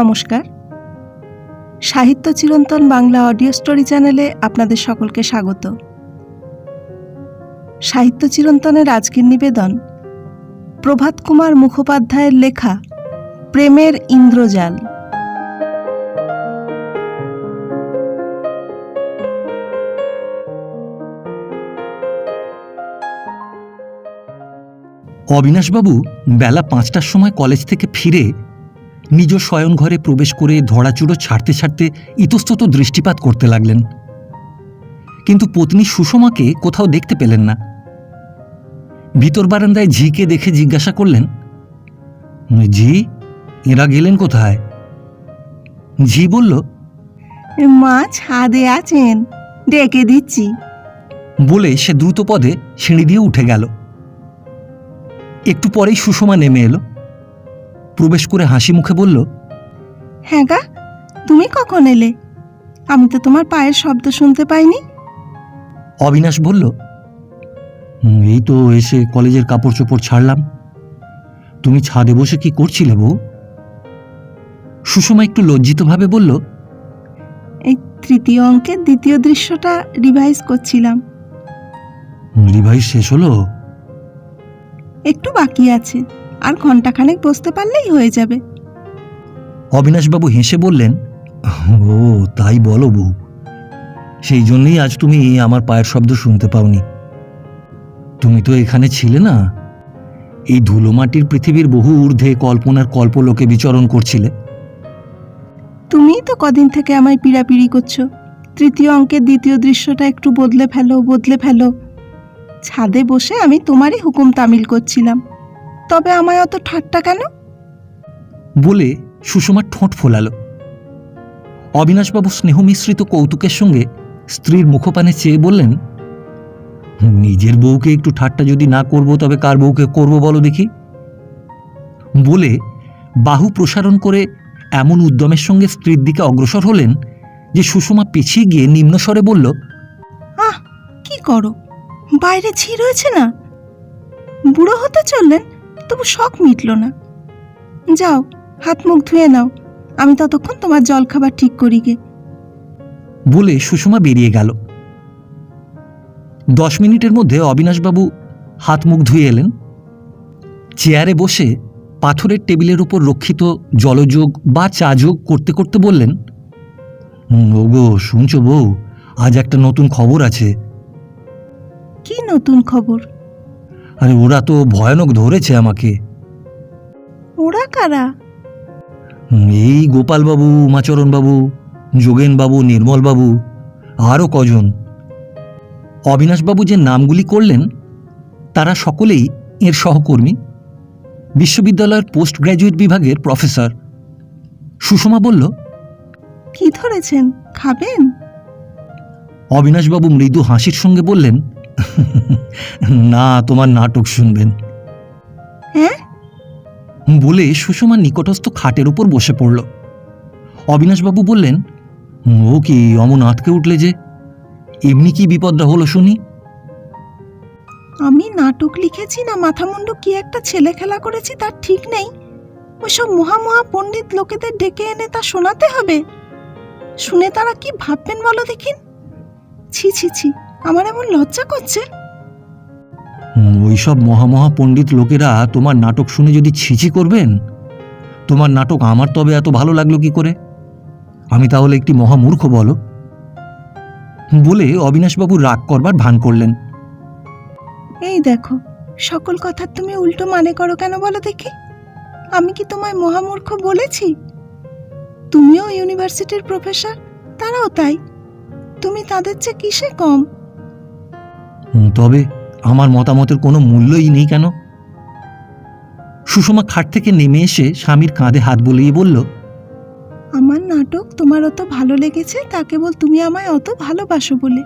নমস্কার। সাহিত্য চিরন্তন বাংলা অডিও স্টোরি চ্যানেলে আপনাদের সকলকে স্বাগত। সাহিত্য চিরন্তনের আজকের নিবেদন প্রভাত কুমার মুখোপাধ্যায়ের লেখা প্রেমের ইন্দ্রজাল। অবিনাশবাবু বেলা পাঁচটার সময় কলেজ থেকে ফিরে নিজ শয়নঘরে প্রবেশ করে ধরাচুড়ো ছাড়তে ছাড়তে ইতস্তত দৃষ্টিপাত করতে লাগলেন। কিন্তু পত্নী সুষমাকে কোথাও দেখতে পেলেন না। ভিতর বারান্দায় ঝিকে দেখে জিজ্ঞাসা করলেন ঝি এরা গেলেন কোথায়? ঝি বলল মা ছাদে আছেন ডেকে দিচ্ছি। বলে সে দ্রুত পদে সিঁড়ি দিয়ে উঠে গেল। একটু পরেই সুষমা নেমে এলো। প্রবেশ করে হাসি মুখে বলল হ্যাঁ গা তুমি কখন এলে? আমি তো তোমার পায়ের শব্দ শুনতে পাইনি। অবিনাশ বলল এই তো এসে কলেজের কাপড় চোপড় ছাড়লাম। তুমি ছাদে বসে কি করছিলে বউ? সুষমা একটু লজ্জিতভাবে বলল এই তৃতীয় অঙ্কের দ্বিতীয় দৃশ্যটা রিভাইজ করছিলাম। রিভাইজ শেষ হলো? একটু বাকি আছে। আর ঘন্টাখানেক বসতে পারলেই হয়ে যাবে। অবিনাশবাবু হেসে বললেন ও তাই বলো বউ। সেই জন্যই আজ তুমি আমার পায়ের শব্দ শুনতে পাওনি। তুমি তো এখানে ছিলে না। এই ধুলোমাটির পৃথিবীর বহু ঊর্ধ্বে কল্পনার কল্পলোকে বিচরণ করছিলে। তুমিই তো কদিন থেকে আমায় পিড়াপিড়ি করছ। তৃতীয় অঙ্কের দ্বিতীয় দৃশ্যটা একটু বদলে ফেলো বদলে ফেলো। ছাদে বসে আমি তোমারই হুকুম তামিল করছিলাম। তবে আমায় অত ঠাট্টা কেন? বলে সুষমা ঠোঁট ফোলালো। অবিনাশবাবু স্নেহ মিশ্রিত কৌতুকের সঙ্গে স্ত্রীর মুখপানে চেয়ে বললেন নিজের বউকে একটু ঠাট্টা যদি না করব তবে কার বউকে করব বলো দেখি? বলে বাহু প্রসারণ করে এমন উদ্যমের সঙ্গে স্ত্রীর দিকে অগ্রসর হলেন যে সুষমা পিছিয়ে গিয়ে নিম্নস্বরে বলল আহ কি করো? বাইরে ঝি রয়েছে না? বুড়ো হতে চললেন? তবু শখ মিটল না। যাও হাত মুখ ধুয়ে নাও আমি ততক্ষণ তোমার জলখাবার ঠিক করি গে। বলে সুষমা বেরিয়ে গেল। দশ মিনিটের মধ্যে অবিনাশবাবু হাত মুখ ধুয়ে এলেন। চেয়ারে বসে পাথরের টেবিলের উপর রক্ষিত জলযোগ বা চা যোগ করতে করতে বললেন "হুম, ওগো শুনছো বউ আজ একটা নতুন খবর আছে। কি নতুন খবর? আরে ওরা তো ভয়ানক ধরেছে আমাকে। ওরা কারা? এই গোপালবাবু উমাচরণবাবু যোগেনবাবু নির্মলবাবু আরও কজন। অবিনাশবাবু যে নামগুলি করলেন তারা সকলেই এর সহকর্মী। বিশ্ববিদ্যালয়ের পোস্ট গ্র্যাজুয়েট বিভাগের প্রফেসর। সুষমা বলল কি ধরেছেন? খাবেন? অবিনাশবাবু মৃদু হাসির সঙ্গে বললেন না তোমার নাটক শুনবেন। হ্যাঁ? বলে সুষমা নিকটস্থ খাটের উপর বসে পড়ল। অবিনাশবাবু বললেন ও কি অমন আঁতকে উঠলে যে? এমনি কি বিপদটা হলো শুনি? আমি নাটক লিখেছি না মাথামুন্ডু কি একটা ছেলে খেলা করেছি তার ঠিক নেই। ওসব মহামহা পণ্ডিত লোকেদের ডেকে এনে তা শোনাতে হবে। শুনে তারা কি ভাববেন বলো দেখিন ছি ছি ছি। আমার এমন লজ্জা করছে? ওইসব মহামহা পণ্ডিত লোকেরা তোমার নাটক শুনে যদি ছিছি করবেন তোমার নাটক আমার তবে এত ভালো লাগল কি করে? আমি তাহলে একটি মহামূর্খ বলো। বলে অবিনাশবাবু রাগ করবার ভান করলেন। এই দেখো সকল কথার তুমি উল্টো মানে করো কেন বলো দেখি? আমি কি তোমায় মহামূর্খ বলেছি? তুমিও ইউনিভার্সিটির প্রফেসর তারাও তাই। তুমি তাদের চেয়ে কিসে কম? তবে আমার মতামতের কোনো মূল্যই নেই কেন? সুষমা খাট থেকে নেমে এসে স্বামীর কাঁধে হাত বলিয়ে বলল আমার নাটক তোমার অত ভালো লেগেছে তা কেবল তুমি আমায় অত ভালোবাসো বলে।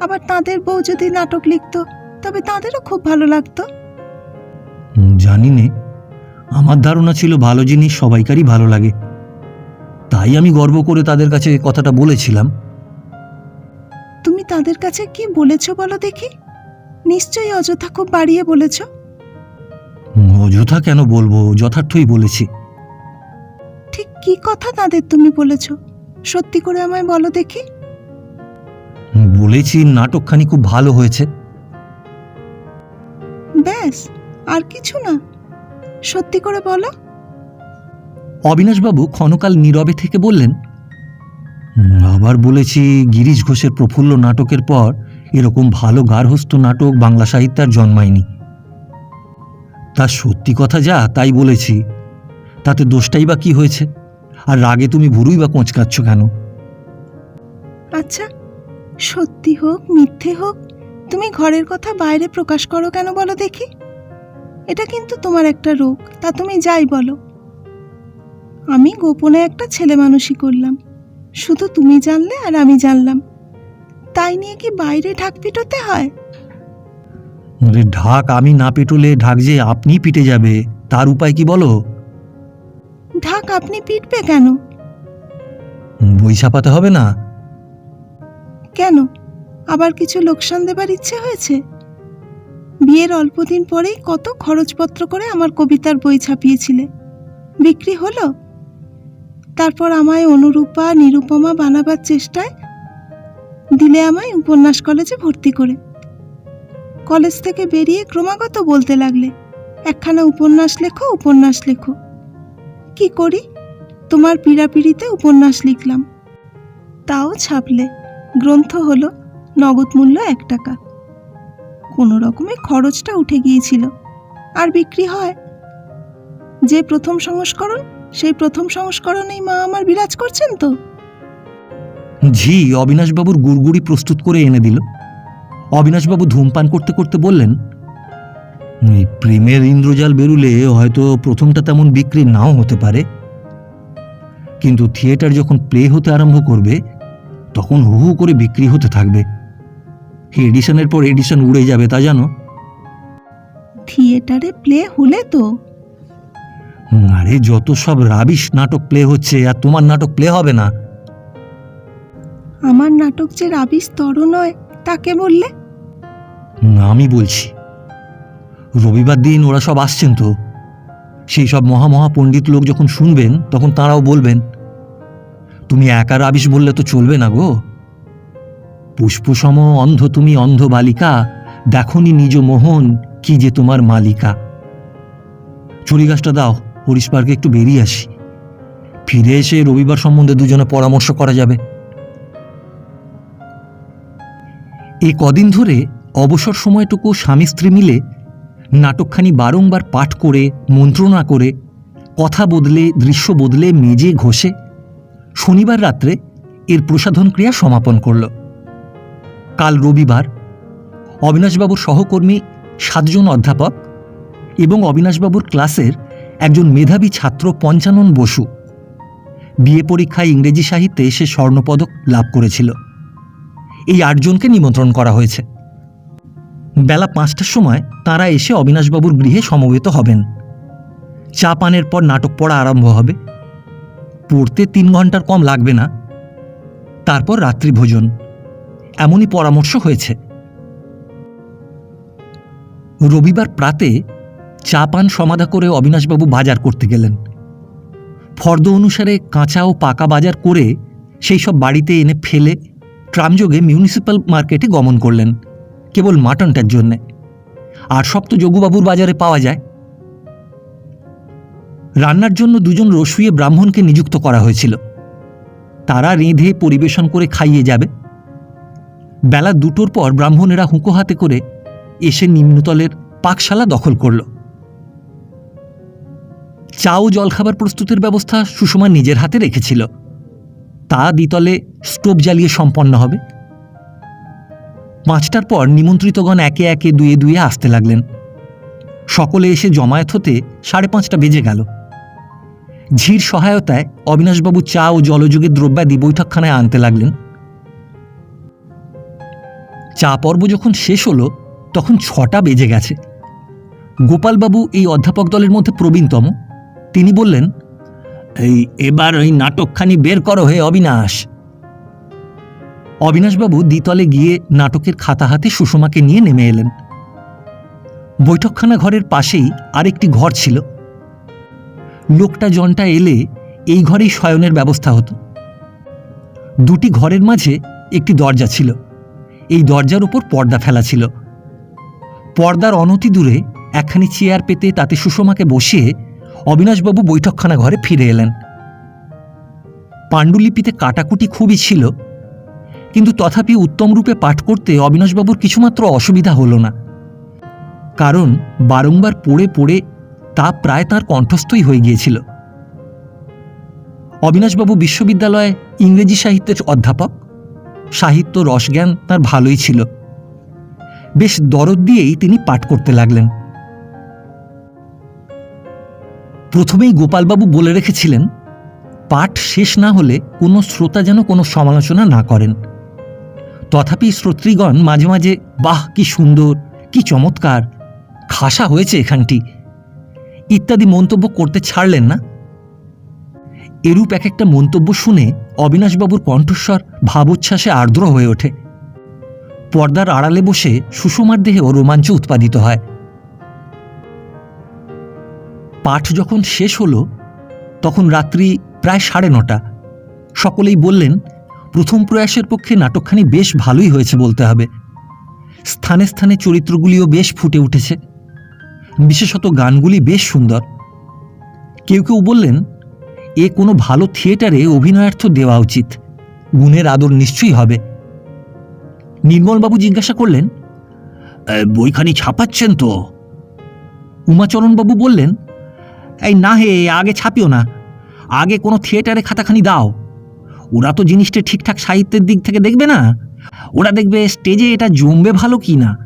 আবার তাদের বউ যদি নাটক লিখতো তবে তাদেরও খুব ভালো লাগতো। জানি নে আমার ধারণা ছিল ভালো জিনিস সবাইকারই ভালো লাগে। তাই আমি গর্ব করে তাদের কাছে কথাটা বলেছিলাম। তাদের কাছে কি বলেছ বলো দেখি? নিশ্চয়ই অযথা খুব বাড়িয়ে বলেছ। অযথা কেন বলব? যথার্থই বলেছি। ঠিক কি কথা তাদের তুমি বলেছ? সত্যি করে আমায় বলো দেখি। বলেছি নাটকখানি খুব ভালো হয়েছে। ব্যাস আর কিছু না। সত্যি করে বলো। অবিনাশবাবু ক্ষণকাল নীরবে থেকে বললেন "হুম, আবার বলেছি, গিরিশ ঘোষের প্রফুল্ল নাটকের পর এরকম ভালো গার্হস্থ্য নাটক বাংলা সাহিত্যের জন্মায়নি। তা সত্যি কথা যা, তাই বলেছি। তাতে দোষটাই বা কি হয়েছে? আর রাগে তুমি ভুরুই বা কোঁচকাচ্ছ কেন? আচ্ছা সত্যি হোক, মিথ্যে হোক, তুমি ঘরের কথা বাইরে প্রকাশ করো কেন বলো দেখি? এটা কিন্তু তোমার একটা রোগ, তা তুমি যাই বলো। আমি গোপনে একটা ছেলে মানুষই করলাম। শুধু তুমি জানলে আর আমি জানলাম। তাই নিয়ে কি বাইরে ঢাক পিটোতে হয়? ঢাক আমি না পেটলে ঢাক যে আপনি পিটে যাবে তার উপায় কি বলো? ঢাক আপনি পিটবে কেন? বই ছাপাতে হবে না। কেন? আবার কিছু লোকসান দেবার ইচ্ছে হয়েছে? বিয়ের অল্প দিন পরেই কত খরচপত্র করে আমার কবিতার বই ছাপিয়েছিলে। বিক্রি হলো? তারপর আমায় অনুরূপা, নিরুপমা বানাবার চেষ্টায় দিলে আমায় উপন্যাস কলেজে ভর্তি করে। কলেজ থেকে বেরিয়ে ক্রমাগত বলতে লাগলে, একখানা উপন্যাস লেখো উপন্যাস লেখো। কি করি? তোমার পীড়াপিড়িতে উপন্যাস লিখলাম। তাও ছাপলে, গ্রন্থ হলো নগদ মূল্য এক টাকা। কোনো রকমে খরচটা উঠে গিয়েছিল। আর বিক্রি হয়। যে প্রথম সংস্করণ সেই প্রথম সংস্করণেই মা আমার বিরাজ করছেন তো। ঝি অবিনাশবাবুর গুড়গুড়ি প্রস্তুত করে এনে দিল। অবিনাশবাবু ধূমপান করতে করতে বললেন এই প্রেমের ইন্দ্রজাল বেরুলে হয়তো প্রথমটা তেমন বিক্রি নাও হতে পারে। কিন্তু থিয়েটার যখন প্লে হতে আরম্ভ করবে তখন হু হু করে বিক্রি হতে থাকবে। এডিশনের পর এডিশন উড়ে যাবে তা জানো? থিয়েটারে প্লে হলে তো। আরে যত সব রাবিশ নাটক প্লে হচ্ছে আর তোমার নাটক প্লে হবে না। আমার নাটক যে রাবি তর নয় তাকে বললে? আমি বলছি। রবিবার দিন ওরা সব আসছেন তো। সেই সব মহা মহা পণ্ডিত লোক যখন শুনবেন তখন তারাও বলবেন তুমি একা রাবিশ বললে তো চলবে না গো। পুষ্পসম অন্ধ তুমি অন্ধ বালিকা দেখনি নিজ মোহন কি যে তোমার মালিকা। চুরি গাছটা দাও। হরিশ পার্কে একটু বেরিয়ে আসি। ফিরে এসে রবিবার সম্বন্ধে দুজনে পরামর্শ করা যাবে। এই কদিন ধরে অবসর সময়টুকু স্বামী স্ত্রী মিলে নাটকখানি বারংবার পাঠ করে, মন্ত্রণা করে, কথা বদলে, দৃশ্য বদলে, মেজে, ঘষে শনিবার রাত্রে এর প্রসাধন ক্রিয়া সমাপন করল। কাল রবিবার অবিনাশবাবুর সহকর্মী সাতজন অধ্যাপক এবং অবিনাশবাবুর ক্লাসের একজন মেধাবী ছাত্র পঞ্চানন বসু। বিএ পরীক্ষায় ইংরেজি সাহিত্যে সে স্বর্ণপদক লাভ করেছিল। এই আটজনকে নিমন্ত্রণ করা হয়েছে। বেলা পাঁচটার সময় তারা এসে অবিনাশবাবুর গৃহে সমবেত হবেন। চা পানের পর নাটক পড়া আরম্ভ হবে। পড়তে তিন ঘণ্টার কম লাগবে না। তারপর রাত্রি ভোজন। এমনই পরামর্শ হয়েছে। রবিবার প্রাতে চা পান সমাধা করে অবিনাশবাবু বাজার করতে গেলেন। ফর্দ অনুসারে কাঁচা ও পাকা বাজার করে সেই সব বাড়িতে এনে ফেলে ট্রামযোগে মিউনিসিপ্যাল মার্কেটে গমন করলেন, কেবল মাটনটার জন্যে। আর সব তো যোগুবাবুর বাজারে পাওয়া যায়। রান্নার জন্য দুজন রসুইয়ে ব্রাহ্মণকে নিযুক্ত করা হয়েছিল। তারা রেঁধে পরিবেশন করে খাইয়ে যাবে। বেলা দুটোর পর ব্রাহ্মণেরা হুঁকো হাতে করে এসে নিম্নতলের পাকশালা দখল করল। চা ও জলখাবার প্রস্তুতের ব্যবস্থা সুষমা নিজের হাতে রেখেছিল। তা দ্বিতলে স্টোভ জ্বালিয়ে সম্পন্ন হবে। পাঁচটার পর নিমন্ত্রিতগণ একে একে দুয়ে দুয়ে আসতে লাগলেন। সকলে এসে জমায়েত হতে সাড়ে পাঁচটা বেজে গেল। ঝির সহায়তায় অবিনাশবাবু চা ও জলযোগের দ্রব্যাদি বৈঠকখানায় আনতে লাগলেন। চা পর্ব যখন শেষ হলো, তখন ছটা বেজে গেছে। গোপালবাবু এই অধ্যাপক দলের মধ্যে প্রবীণতম। তিনি বললেন, এই, এবার ওই নাটকখানি বের করো হে অবিনাশ। অবিনাশবাবু দ্বিতলে গিয়ে নাটকের খাতা হাতে সুষমাকে নিয়ে নেমে এলেন। বৈঠকখানা ঘরের পাশেই আরেকটি ঘর ছিল। লোকটা জনটা এলে এই ঘরেই শয়নের ব্যবস্থা হতো। দুটি ঘরের মাঝে একটি দরজা ছিল। এই দরজার উপর পর্দা ফেলা ছিল। পর্দার অনতি দূরে একখানি চেয়ার পেতে তাতে সুষমাকে বসিয়ে অবিনাশবাবু বৈঠকখানা ঘরে ফিরে এলেন। পাণ্ডুলিপিতে কাটাকুটি খুবই ছিল, কিন্তু তথাপি উত্তম রূপে পাঠ করতে অবিনাশবাবুর কিছুমাত্র অসুবিধা হলো না। কারণ বারংবার পড়ে পড়ে তা প্রায় তার কণ্ঠস্থই হয়ে গিয়েছিল। অবিনাশবাবু বিশ্ববিদ্যালয়ে ইংরেজি সাহিত্যের অধ্যাপক, সাহিত্য রসজ্ঞান তার ভালোই ছিল। বেশ দরদ দিয়েই তিনি পাঠ করতে লাগলেন। প্রথমেই গোপালবাবু বলে রেখেছিলেন, পাঠ শেষ না হলে কোনো শ্রোতা যেন কোনো সমালোচনা না করেন। তথাপি শ্রোতৃগণ মাঝে মাঝে, বাহ, কি সুন্দর, কি চমৎকার, খাসা হয়েছে এখানটি। ইত্যাদি মন্তব্য করতে ছাড়লেন না। এরূপ এক একটা মন্তব্য শুনে অবিনাশবাবুর কণ্ঠস্বর ভাবোচ্ছ্বাসে আর্দ্র হয়ে ওঠে। পর্দার আড়ালে বসে সুষমার দেহেও রোমাঞ্চ উৎপাদিত হয়। পাঠ যখন শেষ হলো, তখন রাত্রি প্রায় সাড়ে নটা। সকলেই বললেন, প্রথম প্রয়াসের পক্ষে নাটকখানি বেশ ভালোই হয়েছে বলতে হবে। স্থানে স্থানে চরিত্রগুলিও বেশ ফুটে উঠেছে। বিশেষত গানগুলি বেশ সুন্দর। কেউ কেউ বললেন, এ কোনো ভালো থিয়েটারে অভিনয়ার্থ দেওয়া উচিত। গুণের আদর নিশ্চয়ই হবে। নির্মলবাবু জিজ্ঞাসা করলেন বইখানি ছাপাচ্ছেন তো? উমাচরণবাবু বললেন এই না হে আগে ছাপিও না। আগে কোনো থিয়েটারে খাতাখানি দাও। ওরা তো জিনিসটা ঠিকঠাক সাহিত্যের দিক থেকে দেখবে না। ওরা দেখবে স্টেজে এটা জমবে ভালো কি না।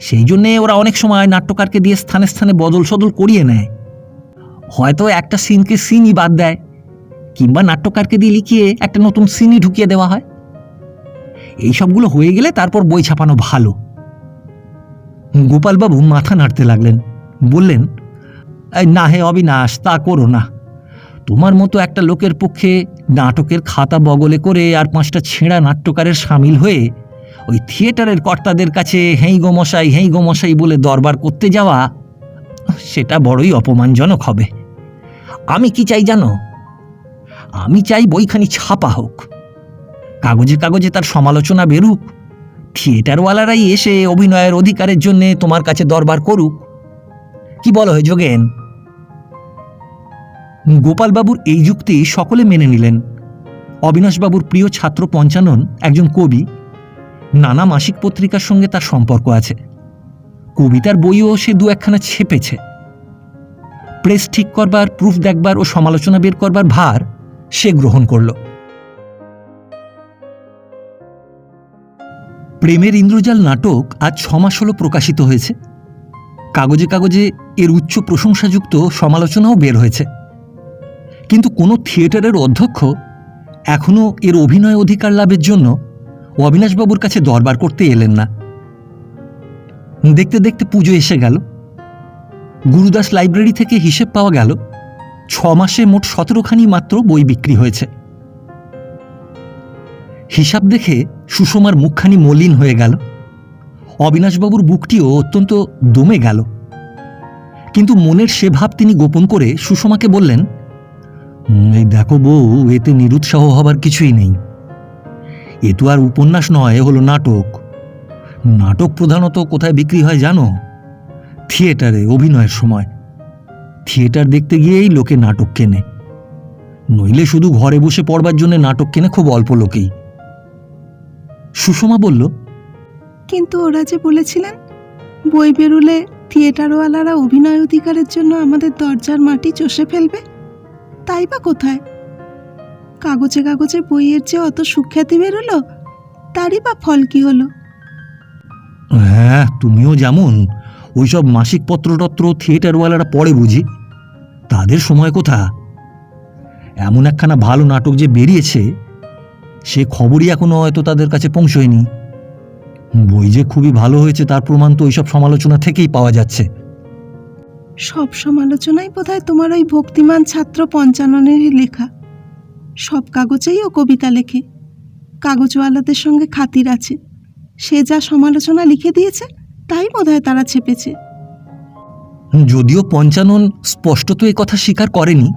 সেই জন্যে ওরা অনেক সময় নাট্যকারকে দিয়ে স্থানে স্থানে বদল সদল করিয়ে নেয়। হয়তো একটা সিনকে সিনই বাদ দেয়, কিংবা নাট্যকারকে দিয়ে লিখিয়ে একটা নতুন সিনই ঢুকিয়ে দেওয়া হয়। এই সবগুলো হয়ে গেলে তারপর বই ছাপানো ভালো। গোপালবাবু মাথা নাড়তে লাগলেন, বললেন "এই না হে অবিনাশ, তা করো না। তোমার মতো একটা লোকের পক্ষে নাটকের খাতা বগলে করে আর পাঁচটা ছেঁড়া নাট্যকারের সামিল হয়ে ওই থিয়েটারের কর্তাদের কাছে হেই গো মশাই, হেই গো মশাই বলে দরবার করতে যাওয়া, সেটা বড়ই অপমানজনক হবে। আমি কি চাই জানো? আমি চাই বইখানি ছাপা হোক। কাগজে কাগজে তার সমালোচনা বেরুক। থিয়েটারওয়ালারাই এসে অভিনয়ের অধিকারের জন্যে তোমার কাছে দরবার করুক। কি বলো হে যোগেন? গোপালবাবুর এই যুক্তি সকলে মেনে নিলেন। অবিনাশবাবুর প্রিয় ছাত্র পঞ্চানন, একজন কবি, নানা মাসিক পত্রিকার সঙ্গে তার সম্পর্ক আছে। কবিতার বইও সে দু একখানা ছেপেছে। প্রেস ঠিক করবার, প্রুফ দেখবার ও সমালোচনা বের করবার ভার সে গ্রহণ করল। প্রেমের ইন্দ্রজাল নাটক আজ ছমাস হল প্রকাশিত হয়েছে। কাগজে কাগজে এর উচ্চ প্রশংসাযুক্ত সমালোচনাও বের হয়েছে। কিন্তু কোনো থিয়েটারের অধ্যক্ষ এখনও এর অভিনয় অধিকার লাভের জন্য অবিনাশবাবুর কাছে দরবার করতে এলেন না। দেখতে দেখতে পুজো এসে গেল। গুরুদাস লাইব্রেরি থেকে হিসেব পাওয়া গেল ছ মাসে মোট সতেরোখানি মাত্র বই বিক্রি হয়েছে। হিসাব দেখে সুষমার মুখখানি মলিন হয়ে গেল। অবিনাশবাবুর বুকটিও অত্যন্ত দমে গেল। কিন্তু মনের সে ভাব তিনি গোপন করে সুষমাকে বললেন "হুম, এই দেখো বউ, এতে নিরুৎসাহ হবার কিছুই নেই। এ তো আর উপন্যাস নয় হলো নাটক। নাটক প্রধানত কোথায় বিক্রি হয় জানো? থিয়েটারে, অভিনয়ের সময়। থিয়েটার দেখতে গিয়েই লোকে নাটক কেনে। নইলে শুধু ঘরে বসে পড়বার জন্য নাটক কেনে খুব অল্প লোকেই। সুষমা বলল, কিন্তু ওরা যে বলেছিলেন, বই বেরোলে থিয়েটারওয়ালারা অভিনয় অধিকারের জন্য আমাদের দরজার মাটি চষে ফেলবে? তাই বা কোথায়? কাগজে কাগজে বইয়ের যে অত সুখ্যাতি বেরোলো, তারই বা ফল কি হলো? হ্যাঁ তুমিও যেমন। ওইসব মাসিক পত্রটত্র থিয়েটারওয়ালারা পড়ে বুঝি। তাদের সময় কোথা? এমন একখানা ভালো নাটক যে বেরিয়েছে, সে খবরই এখনও হয়তো তাদের কাছে পৌঁছয়নি। বই যে খুবই ভালো হয়েছে, তার প্রমাণ তো ওইসব সমালোচনা থেকেই পাওয়া যাচ্ছে। সব সমালোচনাই বোধহয় তোমার ওই ভক্তিমান ছাত্র পঞ্চাননেরই লেখা। সব কাগজেই ও কবিতা লেখে। কাগজওয়ালাদের সঙ্গে খাতির আছে। সে যা সমালোচনা লিখে দিয়েছে, তাই বোধহয় তারা ছেপেছে। যদিও পঞ্চানন স্পষ্টত কথা স্বীকার করেনি,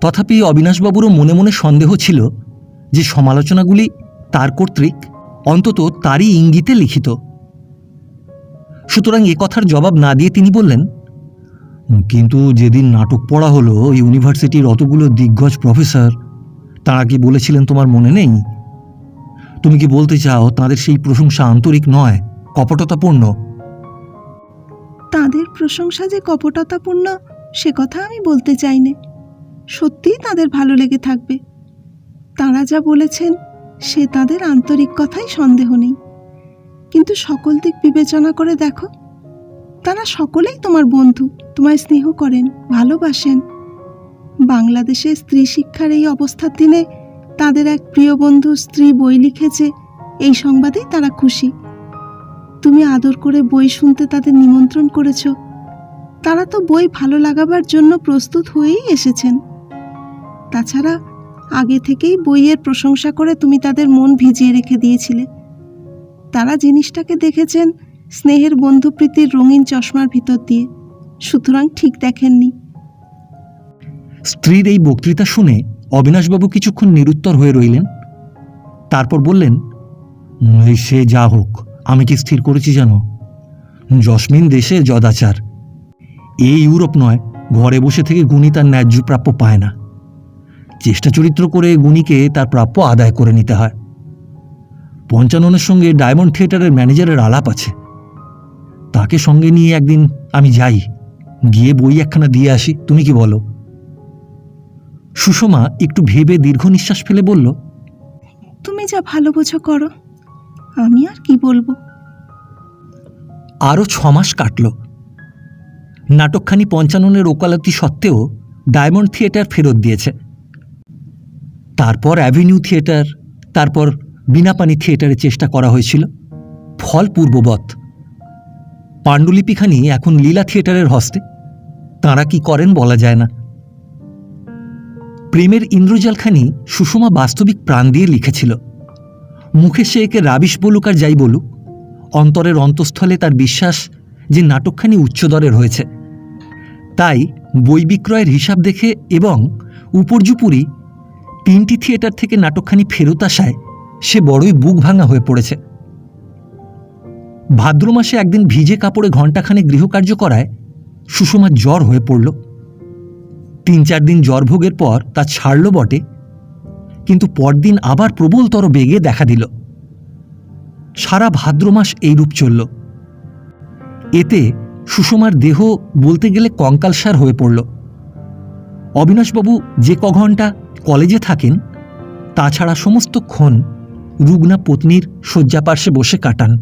তথাপি অবিনাশবাবুরও মনে মনে সন্দেহ ছিল যে সমালোচনাগুলি তার কর্তৃক অন্তত তারই ইঙ্গিতে লিখিত। সুতরাং এ কথার জবাব না দিয়ে তিনি বললেন কিন্তু যেদিন নাটক পড়া হলো ইউনিভার্সিটির অতগুলো দিগ্গজ প্রফেসর, তারা কি বলেছিলেন তোমার মনে নেই? তুমি কি বলতে চাও, তাদের সেই প্রশংসা আন্তরিক নয়, কপটতাপূর্ণ? তাদের প্রশংসা যে কপটতাপূর্ণ, সে কথা আমি বলতে চাই না সত্যিই তাদের ভালো লেগে থাকবে। তারা যা বলেছেন, সে তাদের আন্তরিক কথাই সন্দেহ নেই। কিন্তু সকল দিক বিবেচনা করে দেখো। তারা সকলেই তোমার বন্ধু, তোমায় স্নেহ করেন, ভালোবাসেন। বাংলাদেশে স্ত্রী শিক্ষার এই অবস্থার দিনে তাদের এক প্রিয় বন্ধু স্ত্রী বই লিখেছে, এই সংবাদেই তারা খুশি। তুমি আদর করে বই শুনতে তাদের নিমন্ত্রণ করেছ। তারা তো বই ভালো লাগাবার জন্য প্রস্তুত হয়েই এসেছেন। তাছাড়া আগে থেকেই বইয়ের প্রশংসা করে তুমি তাদের মন ভিজিয়ে রেখে দিয়েছিলে। তারা জিনিসটাকে দেখেছেন স্নেহের বন্ধুপ্রীতির রঙিন চশমার ভিতর দিয়ে। সুতরাং ঠিক দেখেননি। স্ত্রীর এই বক্তৃতা শুনে অবিনাশবাবু কিছুক্ষণ নিরুত্তর হয়ে রইলেন। তারপর বললেন সে যা হোক, আমি কি স্থির করেছি জানো? জসমিন দেশে যদাচার। এই ইউরোপ নয়, ঘরে বসে থেকে গুণী তার ন্যায্য প্রাপ্য পায় না। চেষ্টা চরিত্র করে গুণীকে তার প্রাপ্য আদায় করে নিতে হয়। পঞ্চাননের সঙ্গে ডায়মন্ড থিয়েটারের ম্যানেজারের আলাপ আছে। তাকে সঙ্গে নিয়ে একদিন আমি যাই। গিয়ে বই একখানা দিয়ে আসি। তুমি কি বলো? সুষমা একটু ভেবে দীর্ঘ নিঃশ্বাস ফেলে বলল তুমি যা ভালো বোঝো করো আমি আর কি বলব? আরও ছমাস কাটল। নাটকখানি পঞ্চাননের ওকালতি সত্ত্বেও ডায়মন্ড থিয়েটার ফেরত দিয়েছে। তারপর অ্যাভিনিউ থিয়েটার তারপর বিনাপানি থিয়েটারে চেষ্টা করা হয়েছিল। ফল পূর্ববৎ পাণ্ডুলিপিখানি এখন লীলা থিয়েটারের হস্তে। তাঁরা কি করেন বলা যায় না। প্রেমের ইন্দ্রজালখানি সুষমা বাস্তবিক প্রাণ দিয়ে লিখেছিল। মুখে সে একে রাবিশ বলুক আর যাই বলুক, অন্তরের অন্তঃস্থলে তার বিশ্বাস যে নাটকখানি উচ্চদরের হয়েছে। তাই বই বিক্রয়ের হিসাব দেখে এবং উপর্যুপুরি তিনটি থিয়েটার থেকে নাটকখানি ফেরত আসায় সে বড়ই বুক ভাঙা হয়ে পড়েছে। ভাদ্র মাসে একদিন ভিজে কাপড়ে ঘণ্টাখানে গৃহকার্য করায় সুষমার জ্বর হয়ে পড়ল। তিন চার দিন জ্বর ভোগের পর তা ছাড়ল বটে, কিন্তু পরদিন আবার প্রবলতর বেগে দেখা দিল। সারা ভাদ্র মাস এইরূপ চলল। এতে সুষমার দেহ বলতে গেলে কঙ্কালসার হয়ে পড়ল। অবিনাশবাবু যে ক কলেজে থাকেন, তাছাড়া সমস্তক্ষণ রুগ্না পত্নীর শয্যাপার্শ্বে বসে কাটান।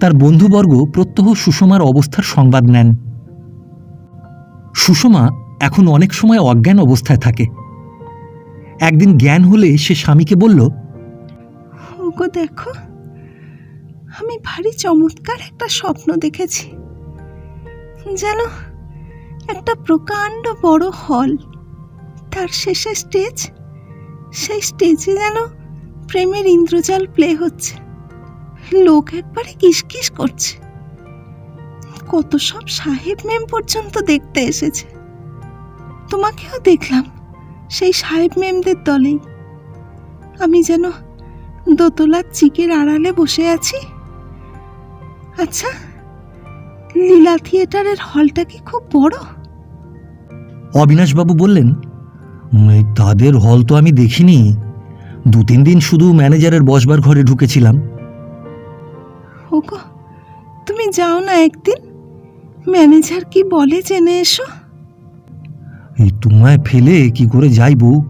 তার বন্ধুবর্গ প্রত্যহ সুষমার অবস্থার সংবাদ নেন। সুষমা এখন অনেক সময় অজ্ঞান অবস্থায় থাকে। একদিন জ্ঞান হলে সে স্বামীকে বলল, ওগো দেখো, আমি ভারী চমৎকার একটা স্বপ্ন দেখেছি। যেন একটা প্রকাণ্ড বড় হল। তার শেষে স্টেজ, সেই স্টেজে যেন প্রেমের ইন্দ্রজাল প্লে হচ্ছে। লোক একবারে কিসকিস করছে। কত সব সাহেব মেম পর্যন্ত দেখতে এসেছে। তোমাকেও দেখলাম, সেই সাহেব মেমদের দলেই। আমি যেন দোতলার চিকের আড়ালে বসে আছি। আচ্ছা লীলা থিয়েটারের হলটা কি খুব বড়? অবিনাশবাবু বললেন তাদের হল তো আমি দেখিনি। দু তিন দিন শুধু ম্যানেজারের বসবার ঘরে ঢুকেছিলাম। ওগো তুমি যাও না একদিন। ম্যানেজার কি বলে জেনে এসো। এই তোমায় ফেলে কি করে যাই বউ?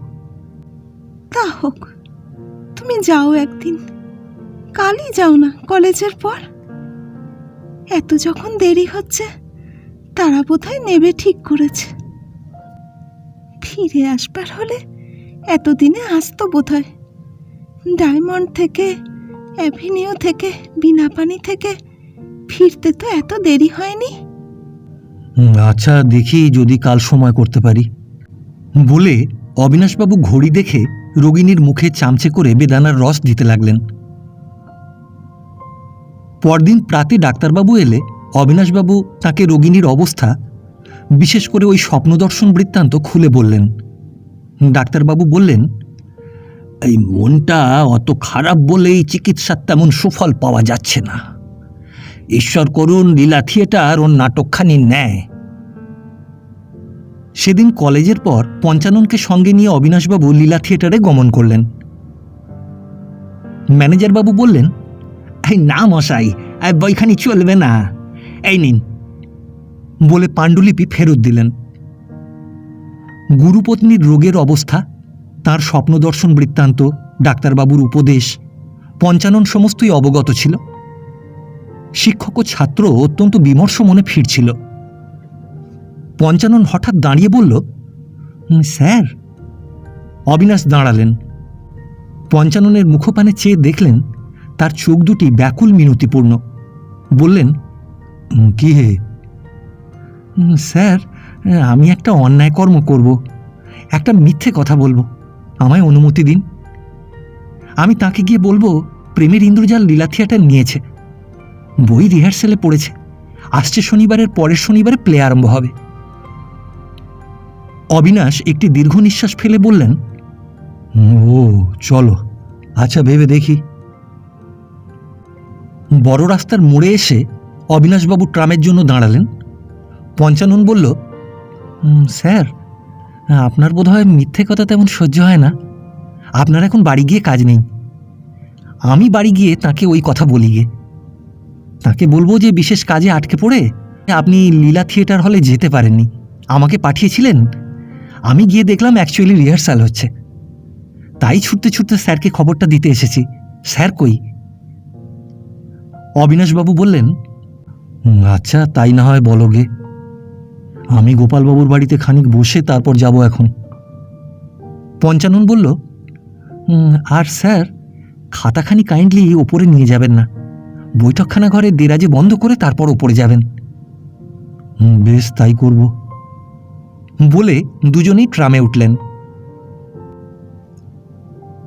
তা হোক তুমি যাও একদিন। কালই যাও না কলেজের পর। এত যখন দেরি হচ্ছে তারা বোধহয় নেবে ঠিক করেছে। ফিরে আসবার হলে এতদিনে আসতো বোধহয়। ডায়মন্ড থেকে অ্যাভিনিউ থেকে বিনাপানি থেকে ফিরতে তো এত দেরি হয়নি? আচ্ছা দেখি যদি কাল সময় করতে পারি। বলে অবিনাশবাবু ঘড়ি দেখে রোগিণীর মুখে চামচে করে বেদানার রস দিতে লাগলেন। পরদিন প্রাতে ডাক্তারবাবু এলে অবিনাশবাবু তাকে রোগিণীর অবস্থা, বিশেষ করে ওই স্বপ্নদর্শন বৃত্তান্ত খুলে বললেন। ডাক্তারবাবু বললেন এই মনটা অত খারাপ বলেই চিকিৎসার তেমন সুফল পাওয়া যাচ্ছে না। ঈশ্বর করুন লীলা থিয়েটার ওর নাটকখানি নেয়। সেদিন কলেজের পর পঞ্চাননকে সঙ্গে নিয়ে অবিনাশবাবু লীলা থিয়েটারে গমন করলেন। ম্যানেজারবাবু বললেন, এই না মশাই এই বইখানি চলবে না। এই নিন। বলে পাণ্ডুলিপি ফেরত দিলেন। গুরুপত্নীর রোগের অবস্থা তার স্বপ্নদর্শন বৃত্তান্ত ডাক্তারবাবুর উপদেশ পঞ্চানন সমস্তই অবগত ছিল। শিক্ষক ও ছাত্র অত্যন্ত বিমর্ষ মনে ফিরছিল। পঞ্চানন হঠাৎ দাঁড়িয়ে বলল স্যার। অবিনাশ দাঁড়ালেন। পঞ্চাননের মুখপানে চেয়ে দেখলেন তার চোখ দুটি ব্যাকুল মিনতিপূর্ণ। বললেন "উম, কি হে? স্যার আমি একটা অন্যায় কর্ম করব একটা মিথ্যে কথা বলব। আমায় অনুমতি দিন। আমি তাকে গিয়ে বলব, প্রেমের ইন্দ্রজাল লীলা থিয়েটার নিয়েছে। বই রিহার্সেলে পড়েছে। আসছে শনিবারের পরের শনিবারে প্লে আরম্ভ হবে। অবিনাশ একটি দীর্ঘ নিঃশ্বাস ফেলে বললেন, ও, চলো। আচ্ছা ভেবে দেখি। বড় রাস্তার মোড়ে এসে অবিনাশবাবু ট্রামের জন্য দাঁড়ালেন। পঞ্চানন বলল স্যার আপনার বোধহয় মিথ্যে কথা তেমন সহ্য হয় না। আপনার এখন বাড়ি গিয়ে কাজ নেই। আমি বাড়ি গিয়ে তাকে ওই কথা বলি গে। তাকে বলব যে বিশেষ কাজে আটকে পড়ে, আপনি লীলা থিয়েটার হলে যেতে পারেননি। আমাকে পাঠিয়েছিলেন। আমি গিয়ে দেখলাম অ্যাকচুয়ালি রিহার্সাল হচ্ছে। তাই ছুটতে ছুটতে স্যারকে খবরটা দিতে এসেছি। স্যার কই? অবিনাশবাবু বললেন আচ্ছা তাই না হয় বলো গে। আমি গোপালবাবুর বাড়িতে খানিক বসে তারপর যাব এখন। পঞ্চানন বলল আর স্যার খাতাখানি কাইন্ডলি ওপরে নিয়ে যাবেন না। বৈঠকখানা ঘরে দেরাজে বন্ধ করে তারপর ওপরে যাবেন। "হুম, বেশ তাই করব। বলে দুজনেই ট্রামে উঠলেন।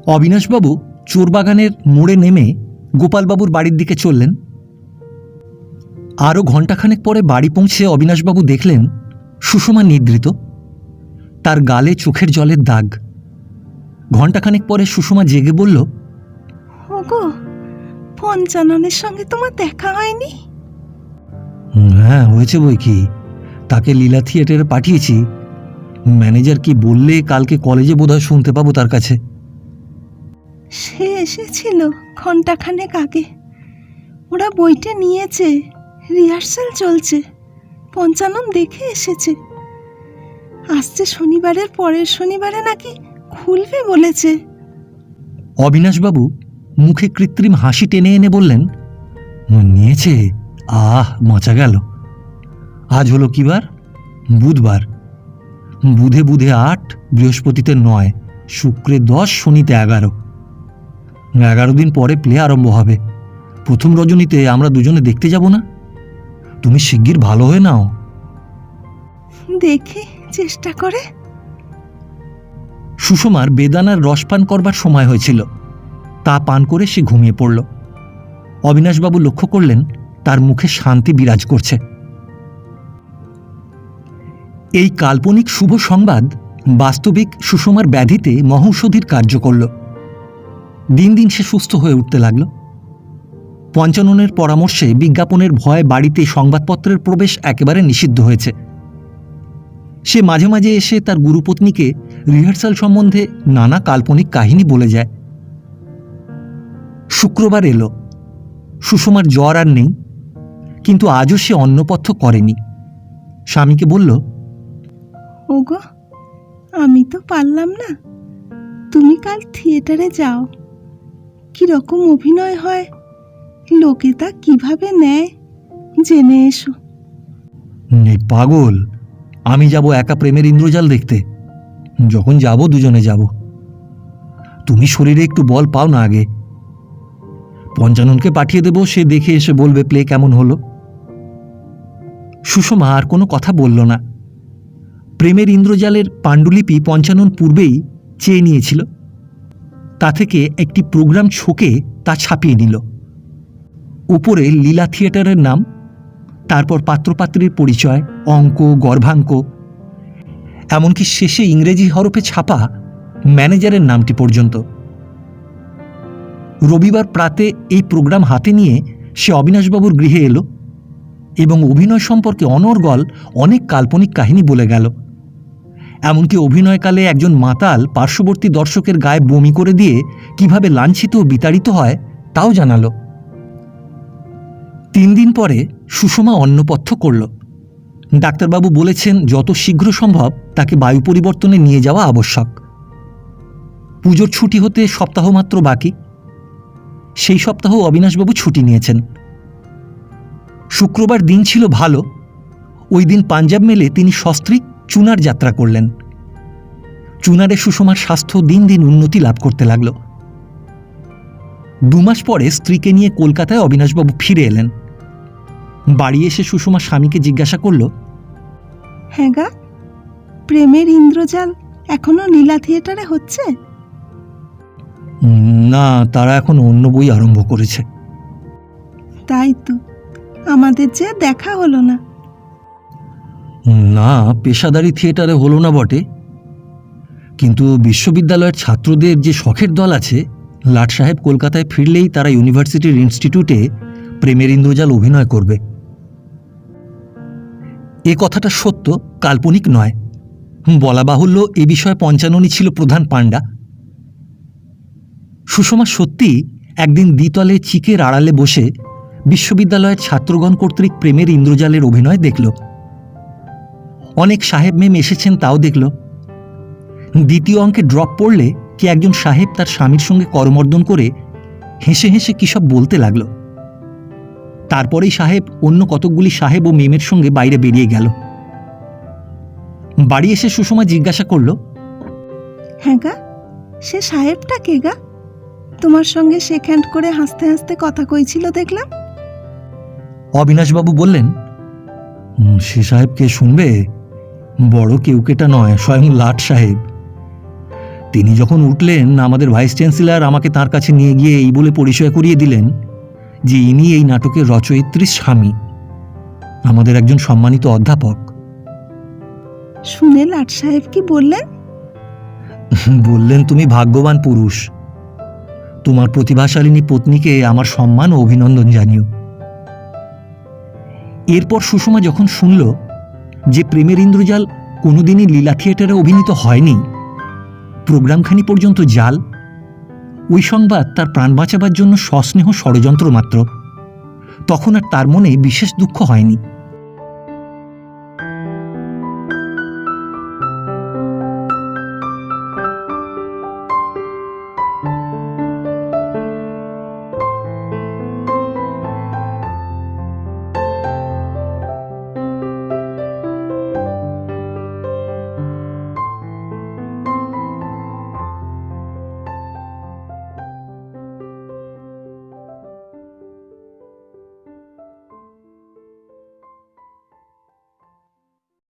অবিনাশবাবু চোরবাগানের মোড়ে নেমে গোপালবাবুর বাড়ির দিকে চললেন। আরও ঘণ্টাখানেক পরে বাড়ি পৌঁছে অবিনাশবাবু দেখলেন সুষমা নিদ্রিত। তার গালে চোখের জলের দাগ। ঘণ্টাখানেক পরে সুষমা জেগে বলল ওগো পঞ্চাননের সঙ্গে তোমার দেখা হয়নি? হ্যাঁ হয়েছে বই কি। তাকে লীলা থিয়েটারে পাঠিয়েছি। ম্যানেজার কি বললে কালকে কলেজে বোধহয় শুনতে পাবো তার কাছে। সে এসেছিল ঘন্টাখানেক আগে। ওরা বইটা নিয়েছে রিহার্সাল চলছে। পঞ্চানন দেখে এসেছে। আসছে শনিবারের পরের শনিবারে নাকি খুলবে বলেছে। অবিনাশবাবু মুখে কৃত্রিম হাসি টেনে এনে বললেন নিয়েছে, আহ মচা গেল। আজ হলো কি বার? বুধবার। বুধে বুধে আট, বৃহস্পতিতে নয়, শুক্রে দশ, শনিতে এগারো। এগারো দিন পরে প্লে আরম্ভ হবে। প্রথম রজনীতে আমরা দুজনে দেখতে যাব না? তুমি শিগগির ভালো হয়ে নাও। দেখি চেষ্টা করে। সুষমার বেদানার রস পান করবার সময় হয়েছিল। তা পান করে সে ঘুমিয়ে পড়ল। অবিনাশবাবু লক্ষ্য করলেন তার মুখে শান্তি বিরাজ করছে। এই কাল্পনিক শুভ সংবাদ বাস্তবিক সুষমার ব্যাধিতে মহৌষধির কার্য করল। দিন দিন সে সুস্থ হয়ে উঠতে লাগল। পঞ্চাননের পরামর্শে বিজ্ঞাপনের ভয়ে বাড়িতে সংবাদপত্রের প্রবেশ একেবারে নিষিদ্ধ হয়েছে। সে মাঝে মাঝে এসে তার গুরুপত্নীকে রিহার্সাল সম্বন্ধে নানা কাল্পনিক কাহিনী বলে যায়। শুক্রবার এলো। সুষমার জ্বর আর নেই, কিন্তু আজও সে অন্নপথ্য করেনি। স্বামীকে বলল, ওগো, আমি তো পারলাম না। তুমি কাল থিয়েটারে যাও। কীরকম অভিনয় হয়। লোকে তা কীভাবে নেয়? জেনে এসো। পাগল, আমি যাব একা প্রেমের ইন্দ্রজাল দেখতে। যখন যাব দুজনে যাব। তুমি শরীরে একটু বল পাও না আগে। পঞ্চাননকে পাঠিয়ে দেব, সে দেখে এসে বলবে প্লে কেমন হলো। সুষমা আর কোনো কথা বলল না। প্রেমের ইন্দ্রজালের পাণ্ডুলিপি পঞ্চানন পূর্বেই চেয়ে নিয়েছিল। তা থেকে একটি প্রোগ্রাম ছোকে তা ছাপিয়ে নিল। উপরে লীলা থিয়েটারের নাম, তারপর পাত্রপাত্রীর পরিচয়, অঙ্ক, গর্ভাঙ্ক, এমনকি শেষে ইংরেজি হরফে ছাপা ম্যানেজারের নামটি পর্যন্ত। রবিবার প্রাতে এই প্রোগ্রাম হাতে নিয়ে সে অবিনাশবাবুর গৃহে এলো এবং অভিনয় সম্পর্কে অনর্গল অনেক কাল্পনিক কাহিনী বলে গেল। এমনকি অভিনয়কালে একজন মাতাল পার্শ্ববর্তী দর্শকের গায়ে বমি করে দিয়ে কীভাবে লাঞ্ছিত ও বিতাড়িত হয়, তাও জানালো। তিন দিন পরে সুষমা অন্নপথ্য করল। ডাক্তারবাবু বলেছেন, যত শীঘ্র সম্ভব তাকে বায়ু পরিবর্তনে নিয়ে যাওয়া আবশ্যক। পুজোর ছুটি হতে সপ্তাহ মাত্র বাকি। সেই সপ্তাহ অবিনাশবাবু ছুটি নিয়েছেন। শুক্রবার দিন ছিল ভালো। ওই দিন পাঞ্জাব মেলে তিনি সস্ত্রীক চুনার যাত্রা করলেন। চুনারে সুষমার স্বাস্থ্য দিন দিন উন্নতি লাভ করতে লাগল। দুমাস পরে স্ত্রীকে নিয়ে কলকাতায় অবিনাশবাবু ফিরে এলেন। বাড়ি এসে সুষমা স্বামীকে জিজ্ঞাসা করল হ্যাঁ গা প্রেমের ইন্দ্রজাল এখনও লীলা থিয়েটারে হচ্ছে? না তারা এখন অন্য বই আরম্ভ করেছে। তাই তো আমাদের যে দেখা হলো না। না পেশাদারি থিয়েটারে হলো না বটে। কিন্তু বিশ্ববিদ্যালয়ের ছাত্রদের যে শখের দল আছে লাট সাহেব কলকাতায় ফিরলেই তারা ইউনিভার্সিটির ইনস্টিটিউটে প্রেমের ইন্দ্রজাল অভিনয় করবে। এ কথাটা সত্য, কাল্পনিক নয়। বলা বাহুল্য এ বিষয়ে পঞ্চাননী ছিল প্রধান পাণ্ডা। সুষমা সত্যি একদিন দ্বিতলে চিকের আড়ালে বসে বিশ্ববিদ্যালয়ের ছাত্রগণ কর্তৃক প্রেমের ইন্দ্রজালের অভিনয় দেখল। অনেক সাহেব মেম এসেছেন তাও দেখল। দ্বিতীয় অঙ্কে ড্রপ পড়লে কি একজন সাহেব তার স্বামীর সঙ্গে করমর্দন করে হেসে হেসে কী সব বলতে লাগল। তারপরেই সাহেব অন্য কতকগুলি সাহেব ও মেমের সঙ্গে বাইরে বেরিয়ে গেল। বাড়ি এসে সুষমা জিজ্ঞাসা করল হ্যাঁ গা সে সাহেবটা কে গা? তোমার সঙ্গে শেক হ্যান্ড করে হাসতে হাসতে কথা কইছিল দেখলাম। অবিনাশবাবু বললেন সে সাহেব কে শুনবে? বড় কেউকেটা নয় স্বয়ং লাট সাহেব। তিনি যখন উঠলেন আমাদের ভাইস চ্যান্সেলর আমাকে তার কাছে নিয়ে গিয়ে এই বলে পরিচয় করিয়ে দিলেন। যে ইনি এই নাটকের রচয়িত্রীর স্বামী আমাদের একজন সম্মানিত অধ্যাপক। শুনে লাট সাহেব কি বললেন? বললেন তুমি ভাগ্যবান পুরুষ। তোমার প্রতিভাশালিনী পত্নীকে আমার সম্মান ও অভিনন্দন জানিও। এরপর সুষমা যখন শুনল যে প্রেমের ইন্দ্রজাল কোনোদিনই লীলা থিয়েটারে অভিনীত হয়নি প্রোগ্রামখানি পর্যন্ত জাল ওই সংবাদ তার প্রাণ বাঁচাবার জন্য সস্নেহ ষড়যন্ত্র মাত্র। তখন আর তার মনে বিশেষ দুঃখ হয়নি।